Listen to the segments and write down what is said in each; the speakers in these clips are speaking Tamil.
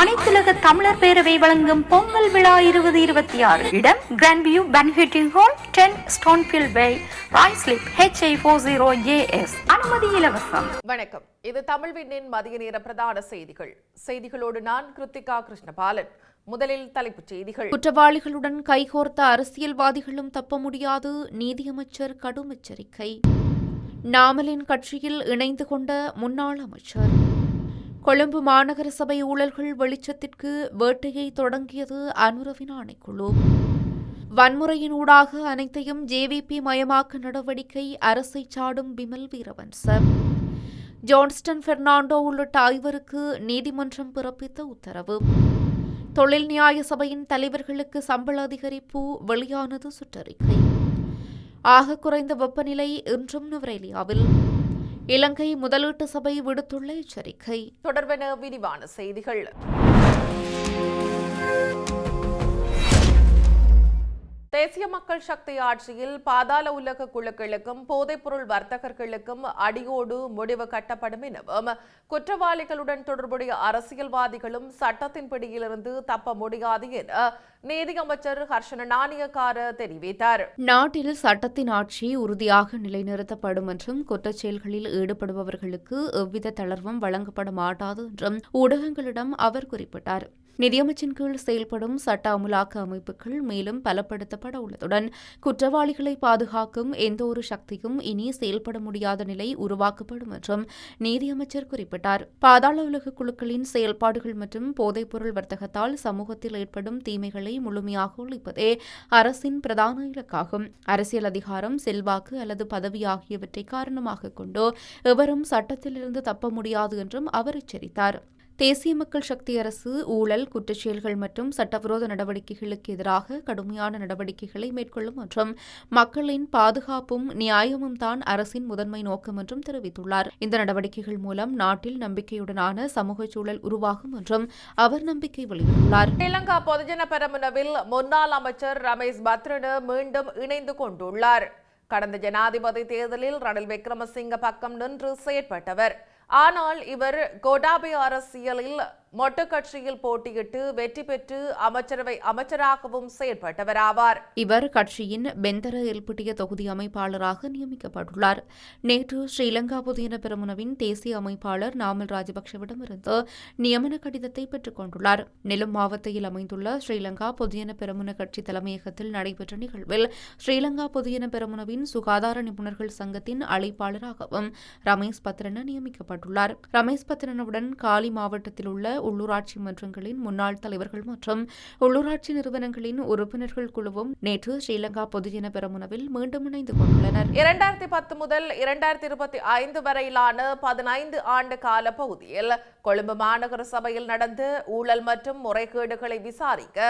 அனைத்துலக தமிழர் பேரவை வழங்கும் பொங்கல் விழா இருபது இருபத்தி ஆறு. இடம் கிராண்ட் வியூ பன்ஹெட்டிங் hall ten ஸ்டோன்ஃபில் by Ruislip H I four zero A S அனுமதி இலவசம். வணக்கம். இது தமிழ் விண்ணின் மதிய நேர பிரதான செய்திகள். செய்திகளோடு நான் கிருத்திகா கிருஷ்ணபாலன். முதலில் தலைப்புச் செய்திகள். குற்றவாளிகளுடன் கைகோர்த்த அரசியல்வாதிகளும் தப்ப முடியாது நீதியமைச்சர் கடும் எச்சரிக்கை. நாமலின் கட்சியில் இணைந்து கொண்ட முன்னாள் அமைச்சர். கொழும்பு மாநகர சபை ஊழல்கள் வெளிச்சத்திற்கு வேட்டையை தொடங்கியது அனுரவின் ஆணைக்குழு. வன்முறையினூடாக அனைத்தையும் ஜேவிபி மயமாக்க நடவடிக்கை அரசை சாடும் பிமல் வீரவன்ச ஜான்ஸ்டன் பெர்னாண்டோ உள்ளிட்ட ஐவருக்கு நீதிமன்றம் பிறப்பித்த உத்தரவு. தொழில் நியாய சபையின் தலைவர்களுக்கு சம்பள அதிகரிப்பு வெளியானது சுற்றறிக்கை. ஆக குறைந்த வெப்பநிலை இன்றும் நுவரேலியாவில். இலங்கை முதலீட்டு சபை விடுத்துள்ள எச்சரிக்கை. தொடர்பென விரிவான செய்திகள். தேசிய மக்கள் சக்தி ஆட்சியில் பாதாள உலக குழுக்களுக்கும் போதைப்பொருள் வர்த்தகர்களுக்கும் அடியோடு முடிவு கட்டப்படும் எனவும் குற்றவாளிகளுடன் தொடர்புடைய அரசியல்வாதிகளும் சட்டத்தின் பிடியிலிருந்து தப்ப முடியாது என நீதியமைச்சர் ஹர்ஷன நாணயக்கார தெரிவித்தார். நாட்டில் சட்டத்தின் ஆட்சி உறுதியாக நிலைநிறுத்தப்படும் என்றும் குற்றச்செயல்களில் ஈடுபடுபவர்களுக்கு எவ்வித தளர்வும் வழங்கப்பட மாட்டாது என்றும் ஊடகங்களிடம் அவர் குறிப்பிட்டார். நிதியமைச்சின் கீழ் செயல்படும் சட்ட அமுலாக்க அமைப்புகள் மேலும் பலப்படுத்தப்பட உள்ளதுடன் குற்றவாளிகளை பாதுகாக்கும் எந்த ஒரு சக்தியும் இனி செயல்பட முடியாத நிலை உருவாக்கப்படும் என்றும் நீதியமைச்சர் குறிப்பிட்டார். பாதாள உலக குழுக்களின் செயல்பாடுகள் மற்றும் போதைப்பொருள் வர்த்தகத்தால் சமூகத்தில் ஏற்படும் தீமைகளை முழுமையாக ஒழிப்பதே அரசின் பிரதான இலக்காகும். அரசியல் அதிகாரம் செல்வாக்கு அல்லது பதவி ஆகியவற்றை காரணமாக கொண்டு எவரும் சட்டத்திலிருந்து தப்ப முடியாது என்றும் அவர் எச்சரித்தார். தேசிய மக்கள் சக்தி அரசு ஊழல் குற்றச்செயல்கள் மற்றும் சட்டவிரோத நடவடிக்கைகளுக்கு எதிராக கடுமையான நடவடிக்கைகளை மேற்கொள்ளும் மற்றும் மக்களின் பாதுகாப்பும் நியாயமும் தான் அரசின் முதன்மை நோக்கம் என்றும் தெரிவித்துள்ளார். இந்த நடவடிக்கைகள் மூலம் நாட்டில் நம்பிக்கையுடனான சமூக சூழல் உருவாகும் என்றும் அவர் நம்பிக்கை வெளியிட்டுள்ளார். ஸ்ரீலங்கா பொதுஜன பெரமுனவில் முன்னாள் அமைச்சர் ரமேஷ் பத்ரனு மீண்டும் இணைந்து கொண்டுள்ளார். கடந்த ஜனாதிபதி தேர்தலில் ரணில் விக்ரமசிங்க பக்கம் நின்று செயற்பட்டவர். ஆனால் இவர் கோடாபய அரசியலில் மொட்டு கட்சியில் போட்டியிட்டு வெற்றி பெற்று அமைச்சரவை அமைச்சராகவும் செயல்பட்டவராவார். இவர் கட்சியின் பெந்தர எல்பிட்டிய தொகுதி அமைப்பாளராக நியமிக்கப்பட்டுள்ளார். நேற்று ஸ்ரீலங்கா புதியன பெருமுனவின் தேசிய அமைப்பாளர் நாமல் ராஜபக்சவிடமிருந்து நியமன கடிதத்தை பெற்றுக் கொண்டுள்ளார். நெலும் மாவட்டத்தில் அமைந்துள்ள ஸ்ரீலங்கா புதியன பெரமுன கட்சி தலைமையகத்தில் நடைபெற்ற நிகழ்வில் ஸ்ரீலங்கா புதியன பெரமுனவின் சுகாதார நிபுணர்கள் சங்கத்தின் அழைப்பாளராகவும் ரமேஷ் பத்ரன நியமிக்கப்பட்டுள்ளார். ரமேஷ் பத்ரனவுடன் காலி மாவட்டத்தில் உள்ள உள்ளூராட்சி மன்றங்களின் முன்னாள் தலைவர்கள் மற்றும் உள்ளூராட்சி நிறுவனங்களின் உறுப்பினர்கள் குழுவும் நேற்று ஸ்ரீலங்கா பொதுஜன பெரமுனவில் மீண்டும் இணைந்து கொண்டுள்ளனர். இரண்டாயிரத்தி பத்து முதல் இரண்டாயிரத்தி இருபத்தி ஐந்து வரையிலான பதினைந்து ஆண்டு கால பகுதியில் கொழும்பு மாநகர சபையில் நடந்த ஊழல் மற்றும் முறைகேடுகளை விசாரிக்க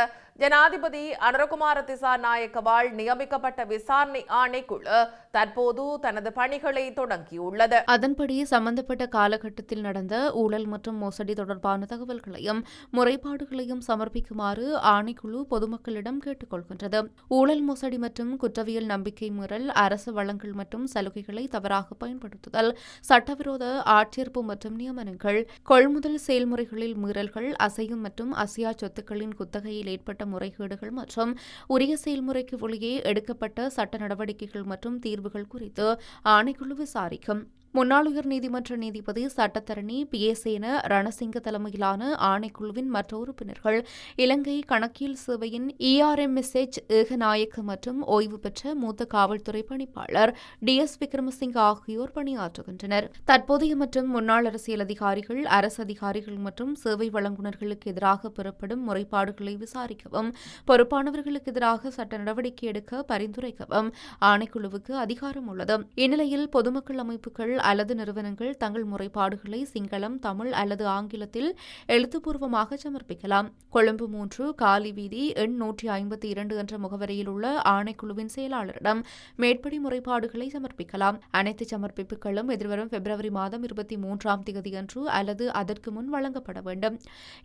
ஜனாதிபதி அனுரகுமார திசாநாயக்கவால் நியமிக்கப்பட்ட விசாரணை ஆணைக்குழு தற்போது தனது பணிகளை தொடங்கியுள்ளது. அதன்படி சம்பந்தப்பட்ட காலகட்டத்தில் நடந்த ஊழல் மற்றும் மோசடி தொடர்பான தகவல்களையும் முறைப்பாடுகளையும் சமர்ப்பிக்குமாறு ஆணைக்குழு பொதுமக்களிடம் கேட்டுக்கொள்கின்றது. ஊழல் மோசடி மற்றும் குற்றவியல் நம்பிக்கை மீறல் அரசு வளங்கள் மற்றும் சலுகைகளை தவறாக பயன்படுத்துதல் சட்டவிரோத ஆட்சேர்ப்பு மற்றும் நியமனங்கள் கொள்முதல் செயல்முறைகளில் மீறல்கள் அசையும் மற்றும் அசையா சொத்துக்களின் குத்தகையில் ஏற்பட்ட முறைகேடுகள் மற்றும் உரிய செயல்முறைக்கு வெளியே எடுக்கப்பட்ட சட்ட நடவடிக்கைகள் மற்றும் தீர்வு நிகழ்வுகள் குறித்து ஆணைக்குழு விசாரிக்கும் முன்னாள் உயர்நீதிமன்ற நீதிபதி சட்டத்தரணி பி. ஏ. சேன ரணசிங்க தலைமையிலான ஆணைக்குழுவின் மற்ற உறுப்பினர்கள் இலங்கை கணக்கியல் சேவையின் இஆர்எம்எஸ்எச் ஏகநாயக்க மற்றும் ஓய்வு பெற்ற மூத்த காவல்துறை பணிப்பாளர் டி. எஸ். விக்ரமசிங்க ஆகியோர் பணியாற்றுகின்றனர். தற்போதைய மற்றும் முன்னாள் அரசியல் அதிகாரிகள் அரசு அதிகாரிகள் மற்றும் சேவை வழங்குநர்களுக்கு எதிராக பெறப்படும் முறைப்பாடுகளை விசாரிக்கவும் பொறுப்பானவர்களுக்கு எதிராக சட்ட நடவடிக்கை எடுக்க பரிந்துரைக்கவும் ஆணைக்குழுவுக்கு அதிகாரம் உள்ளது இந்நிலையில் பொதுமக்கள் அமைப்புகள் அல்லது நிறுவனங்கள் தங்கள் முறைப்பாடுகளை சிங்களம் தமிழ் அல்லது ஆங்கிலத்தில் எழுத்துப்பூர்வமாக சமர்ப்பிக்கலாம். கொழும்பு மூன்று காலி வீதி எண் நூற்றி ஐம்பத்தி இரண்டு என்ற முகவரியில் உள்ள ஆணைக்குழுவின் செயலாளரிடம் மேற்படி முறைப்பாடுகளை சமர்ப்பிக்கலாம். அனைத்து சமர்ப்பிப்புகளும் எதிர்வரும் பிப்ரவரி மாதம் இருபத்தி மூன்றாம் தேதியன்று அல்லது அதற்கு முன் வழங்கப்பட வேண்டும்.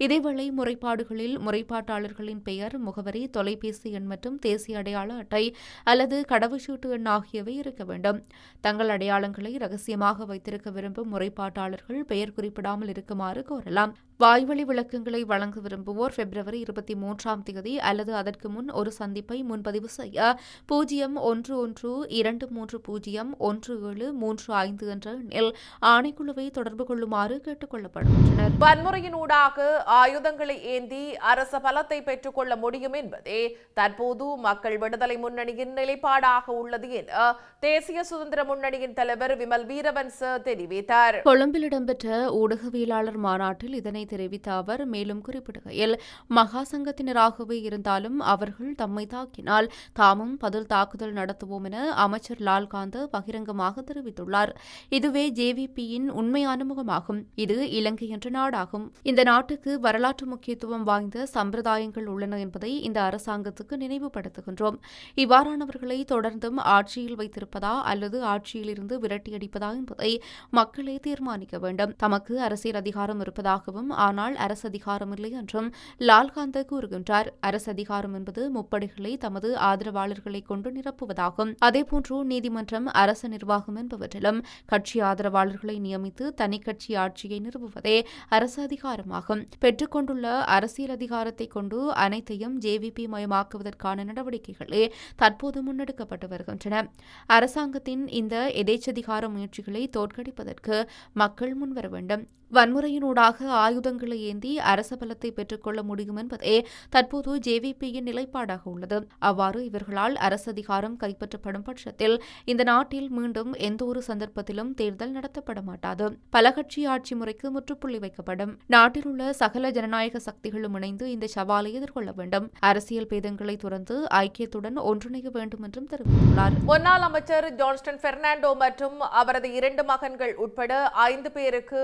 இதேவேளை முறைப்பாடுகளில் முறைப்பாட்டாளர்களின் பெயர் முகவரி தொலைபேசி எண் மற்றும் தேசிய அடையாள அட்டை அல்லது கடவுச்சீட்டு எண் ஆகியவை இருக்க வேண்டும். தங்கள் அடையாளங்களை ரகசியமாக வைத்திருக்க விரும்பும் முறைப்பாட்டாளர்கள் பெயர் குறிப்பிடாமல் இருக்குமாறு கோரலாம். வாய்வழி விளக்கங்களை வழங்க விரும்புவோர் பிப்ரவரி இருபத்தி மூன்றாம் தேதி அல்லது அதற்கு முன் ஒரு சந்திப்பை முன்பதிவு செய்ய பூஜ்ஜியம் ஒன்று ஒன்று இரண்டு மூன்று பூஜ்ஜியம் ஒன்று ஏழு மூன்று ஐந்து என்ற எண்ணில் ஆணைக்குழுவை தொடர்பு கொள்ளுமாறு கேட்டுக் கொள்ளப்படுகின்றனர் வன்முறையினூடாக ஆயுதங்களை ஏந்தி அரச பலத்தை பெற்றுக்கொள்ள முடியும் என்பதே தற்போது மக்கள் விடுதலை முன்னணியின் நிலைப்பாடாக உள்ளது என தேசிய சுதந்திர முன்னணியின் தலைவர் விமல் வீரவன்ச தெரிவித்தார். கொழும்பில் இடம்பெற்ற ஊடகவியலாளர் மாநாட்டில் இதனை தெரிவித்த அவர் மேலும் குறிப்பிடுகையில் மகா சங்கத்தினராகவே இருந்தாலும் அவர்கள் தம்மை தாக்கினால் தாமும் பதில் தாக்குதல் நடத்துவோம் என அமைச்சர் லால்காந்த பகிரங்கமாக தெரிவித்துள்ளார். இதுவே ஜேவிபியின் உண்மையான முகமாகும் இது இலங்கை என்ற நாடாகும். இந்த நாட்டுக்கு வரலாற்று முக்கியத்துவம் வாய்ந்த சம்பிரதாயங்கள் உள்ளன என்பதை இந்த அரசாங்கத்துக்கு நினைவுபடுத்துகின்றோம். இவ்வாறானவர்களை தொடர்ந்தும் ஆட்சியில் வைத்திருப்பதா அல்லது ஆட்சியிலிருந்து விரட்டியடிப்பதா என்பதை மக்களே தீர்மானிக்க வேண்டும். தமக்கு அரசியல் அதிகாரம் இருப்பதாகவும் ஆனால் அரசு அதிகாரம் இல்லை என்றும் லால்காந்த கூறுகின்றார். அரசு அதிகாரம் என்பது முப்படைகளை தமது ஆதரவாளர்களை கொண்டு நிரப்புவதாகும். அதேபோன்று நீதிமன்றம் அரசு நிர்வாகம் என்பவற்றிலும் கட்சி ஆதரவாளர்களை நியமித்து தனி கட்சி ஆட்சியை நிறுவுவதே அரசு அதிகாரமாகும். பெற்றுக்கொண்டுள்ள அரசியல் அதிகாரத்தை கொண்டு அனைத்தையும் ஜேவிபி மயமாக்குவதற்கான நடவடிக்கைகளே தற்போது முன்னெடுக்கப்பட்டு வருகின்றன. அரசாங்கத்தின் இந்த எதேச்சதிகார முயற்சிகளை தோற்கடிப்பதற்கு மக்கள் முன்வர வேண்டும். வன்முறையினூடாக ஆயுதங்களை ஏந்தி அரச பலத்தை பெற்றுக்கொள்ள முடியும் என்பதே தற்போது ஜேவிபியின் நிலைப்பாடாக உள்ளது. அவ்வாறு இவர்களால் அரசு அதிகாரம் கைப்பற்றப்படும் பட்சத்தில் இந்த நாட்டில் மீண்டும் எந்த ஒரு சந்தர்ப்பத்திலும் தேர்தல் நடத்தப்பட மாட்டாது. பல கட்சி ஆட்சி முறைக்கு முற்றுப்புள்ளி வைக்கப்படும். நாட்டில் உள்ள சகல ஜனநாயக சக்திகளும் இணைந்து இந்த சவாலை எதிர்கொள்ள வேண்டும். அரசியல் பேதங்களை துறந்து ஐக்கியத்துடன் ஒன்றிணைய வேண்டும் என்றும் தெரிவித்துள்ளார். முன்னாள் அமைச்சர் ஜான்ஸ்டன் பெர்னாண்டோ மற்றும் அவரது இரண்டு மகன்கள் உட்பட ஐந்து பேருக்கு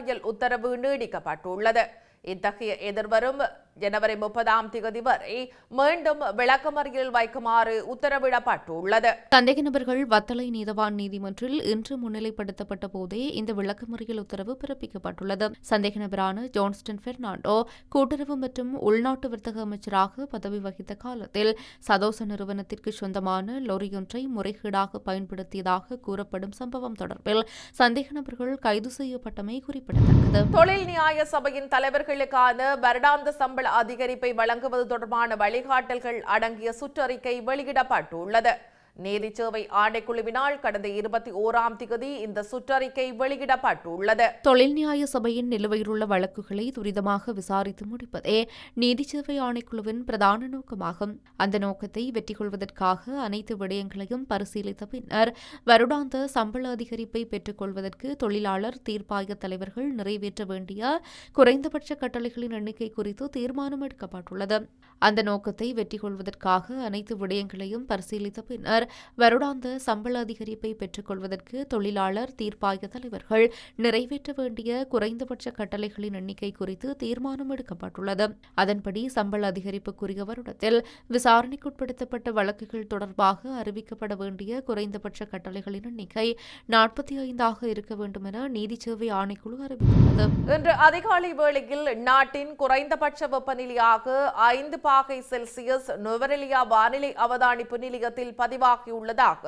விளக்கமறியல் உத்தரவு நீடிக்கப்பட்டுள்ளது. இத்தகைய எதிர்வரும் ஜனவரி முப்பதாம் தேதி வரை மீண்டும் விளக்கமறியல் வைக்குமாறு உத்தரவிடப்பட்டுள்ளது. சந்தேக நபர்கள் வத்தளை நீதவான் நீதிமன்றில் இன்று முன்னிலைப்படுத்தப்பட்ட போதே இந்த விளக்கமறியல் உத்தரவு பிறப்பிக்கப்பட்டுள்ளது. சந்தேக நபரான ஜான்ஸ்டன் பெர்னாண்டோ கூட்டுறவு மற்றும் உள்நாட்டு வர்த்தக அமைச்சராக பதவி வகித்த காலத்தில் சதோச நிறுவனத்திற்கு சொந்தமான லொரியொன்றை முறைகேடாக பயன்படுத்தியதாக கூறப்படும் சம்பவம் தொடர்பில் சந்தேக நபர்கள் கைது செய்யப்பட்டமை குறிப்பிடத்தக்கது. தொழில் நியாய சபையின் தலைவர்களுக்கான வருடாந்த சம்பள அதிகரிப்பை வழங்குவது தொடர்பான வழிகாட்டல்கள் அடங்கிய சுற்றறிக்கை வெளியிடப்பட்டுள்ளது. நீதிச்சேவை ஆணைக்குழுவினால் கடந்த இருபத்தி ஓராம் திகதி இந்த சுற்றறிக்கை வெளியிடப்பட்டுள்ளது. தொழில் நியாய சபையின் நிலுவையிலுள்ள வழக்குகளை துரிதமாக விசாரித்து முடிப்பதே நீதிச்சேவை ஆணைக்குழுவின் பிரதான நோக்கமாகும். அந்த நோக்கத்தை வெற்றி கொள்வதற்காக அனைத்து விடயங்களையும் பரிசீலித்த பின்னர் வருடாந்த சம்பள அதிகரிப்பை பெற்றுக் கொள்வதற்கு தொழிலாளர் தீர்ப்பாய தலைவர்கள் நிறைவேற்ற வேண்டிய குறைந்தபட்ச கட்டளைகளின் எண்ணிக்கை குறித்து தீர்மானம் எடுக்கப்பட்டுள்ளது. அந்த நோக்கத்தை வெற்றி கொள்வதற்காக அனைத்து விடயங்களையும் பரிசீலித்த பின்னர் வருடாந்த சம்பள அதிகரிப்பை பெற்றுக்கொள்வதற்கு தொழிலாளர் தீர்ப்பாய தலைவர்கள் நிறைவேற்ற வேண்டிய குறைந்தபட்ச கட்டளைகளின் எண்ணிக்கை குறித்து தீர்மானம் எடுக்கப்பட்டுள்ளது. அதன்படி சம்பள அதிகரிப்புக்குரிய வருடத்தில் விசாரணைக்குட்படுத்தப்பட்ட வழக்குகள் தொடர்பாக அறிவிக்கப்பட வேண்டிய குறைந்தபட்ச கட்டளைகளின் எண்ணிக்கை நாற்பத்தி ஐந்தாக இருக்க வேண்டும் என நீதி சேவை ஆணைக்குழு அறிவித்துள்ளது. இன்று அதிகாலை வேளையில் நாட்டின் குறைந்தபட்ச வெப்பநிலையாக ஐந்து பாகை செல்சியஸ் நுவரெலியா வானிலை அவதானிப்பு நிலையத்தில் பதிவாக பதிவாகியுள்ளதாக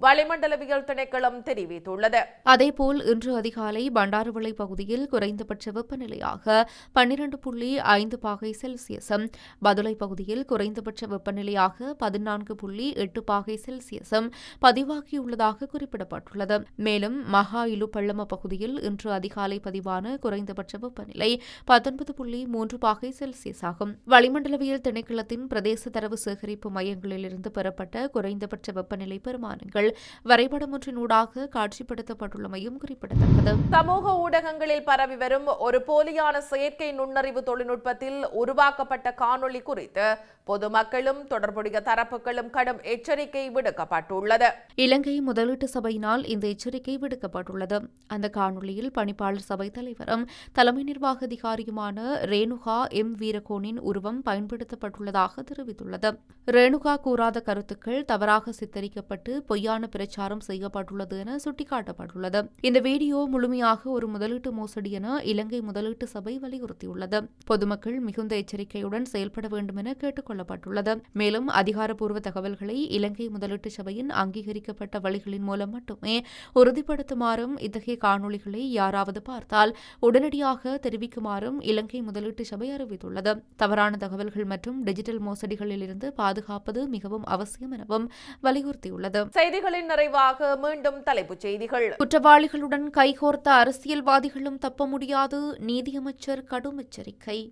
வளிமண்டலவியல் திணைக்களம் தெரிவித்துள்ளது. அதேபோல் இன்று அதிகாலை பண்டாரவளை பகுதியில் குறைந்தபட்ச வெப்பநிலையாக பன்னிரண்டு புள்ளி ஐந்து பாகை செல்சியஸும் பதுளை பகுதியில் குறைந்தபட்ச வெப்பநிலையாக பதினான்கு புள்ளி எட்டு பாகை செல்சியஸும் பதிவாகியுள்ளதாக குறிப்பிடப்பட்டுள்ளது. மேலும் மகா இலு பள்ளம பகுதியில் இன்று அதிகாலை பதிவான குறைந்தபட்ச வெப்பநிலை பத்தொன்பது புள்ளி மூன்று பாகை செல்சியஸ் ஆகும் வளிமண்டலவியல் திணைக்களத்தின் பிரதேச தரவு சேகரிப்பு மையங்களிலிருந்து பெறப்பட்ட குறைந்தபட்ச வெப்பநிலை பெருமானங்கள் வரைபடம் ஒன்றினூடாக காட்சிப்படுத்தப்பட்டுள்ளமையும் குறிப்பிடத்தக்கது. சமூக ஊடகங்களில் பரவி வரும் ஒரு போலியான செயற்கை நுண்ணறிவு தொழில்நுட்பத்தில் உருவாக்கப்பட்ட காணொளி குறித்து பொதுமக்களும் தொடர்புடைய தரப்புகளும் கடும் எச்சரிக்கை விடுக்கப்பட்டுள்ளது. இலங்கை முதலீட்டு சபையினால் இந்த எச்சரிக்கை விடுக்கப்பட்டுள்ளது. அந்த காணொளியில் பணிப்பாளர் சபை தலைவரும் தலைமை நிர்வாக அதிகாரியுமான ரேணுகா எம். வீரகோனின் உருவம் பயன்படுத்தப்பட்டுள்ளதாக தெரிவித்துள்ளது. ரேணுகா கூறாத கருத்துக்கள் தவறாக சித்தரிக்கப்பட்டு பொய்யான தவறான பிரச்சாரம் செய்யப்பட்டுள்ளது என சுட்டிக்காட்டப்பட்டுள்ளது. இந்த வீடியோ முழுமையாக ஒரு முதலீட்டு மோசடி என இலங்கை முதலீட்டு சபை வலியுறுத்தியுள்ளது. பொதுமக்கள் மிகுந்த எச்சரிக்கையுடன் செயல்பட வேண்டும் என கேட்டுக் கொள்ளப்பட்டுள்ளது. மேலும் அதிகாரப்பூர்வ தகவல்களை இலங்கை முதலீட்டு சபையின் அங்கீகரிக்கப்பட்ட வழிகளின் மூலம் மட்டுமே உறுதிப்படுத்துமாறும் இத்தகைய காணொளிகளை யாராவது பார்த்தால் உடனடியாக தெரிவிக்குமாறும் இலங்கை முதலீட்டு சபை அறிவித்துள்ளது. தவறான தகவல்கள் மற்றும் டிஜிட்டல் மோசடிகளில் இருந்து பாதுகாப்பது மிகவும் அவசியம் எனவும் வலியுறுத்தியுள்ளது. செய்திகளின் நிறைவாக மீண்டும் தலைப்புச் செய்திகள். குற்றவாளிகளுடன் கைகோர்த்த அரசியல்வாதிகளும் தப்ப முடியாது நீதியமைச்சர் கடும் எச்சரிக்கை.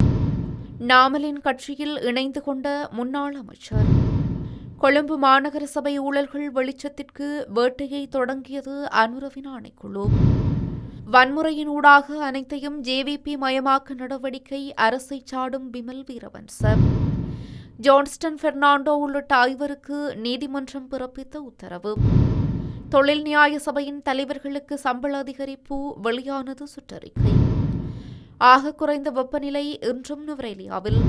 நாமலின் கட்சியில் இணைந்து கொண்ட முன்னாள் அமைச்சர். கொழும்பு மாநகர சபை ஊழல்கள் வெளிச்சத்திற்கு வேட்டையை தொடங்கியது அனுரவின் ஆணைக்குழு. வன்முறையினூடாக அனைத்தையும் ஜேவிபி மயமாக்க நடவடிக்கை அரசை சாடும் பிமல் வீரவன்ச. ஜான்ஸ்டன் பெர்னாண்டோ உள்ளிட்ட ஐவருக்கு நீதிமன்றம் பிறப்பித்த உத்தரவு. தொழில் நியாய சபையின் தலைவர்களுக்கு சம்பள அதிகரிப்பு வெளியானது சுற்றறிக்கை. ஆக குறைந்த வெப்பநிலை இன்றும் நுவரேலியாவில்.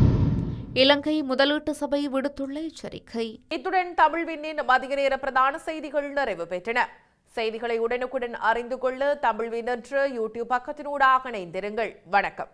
இலங்கை முதலீட்டு சபை விடுத்துள்ள எச்சரிக்கை. இத்துடன் தமிழ்வினின் மதிய நேர பிரதான செய்திகள் நிறைவு பெற்றன. செய்திகளை உடனுக்குடன் அறிந்து கொள்ள தமிழ் என்ற யூடியூப் பக்கத்தினூடாக இணைந்திருங்கள். வணக்கம்.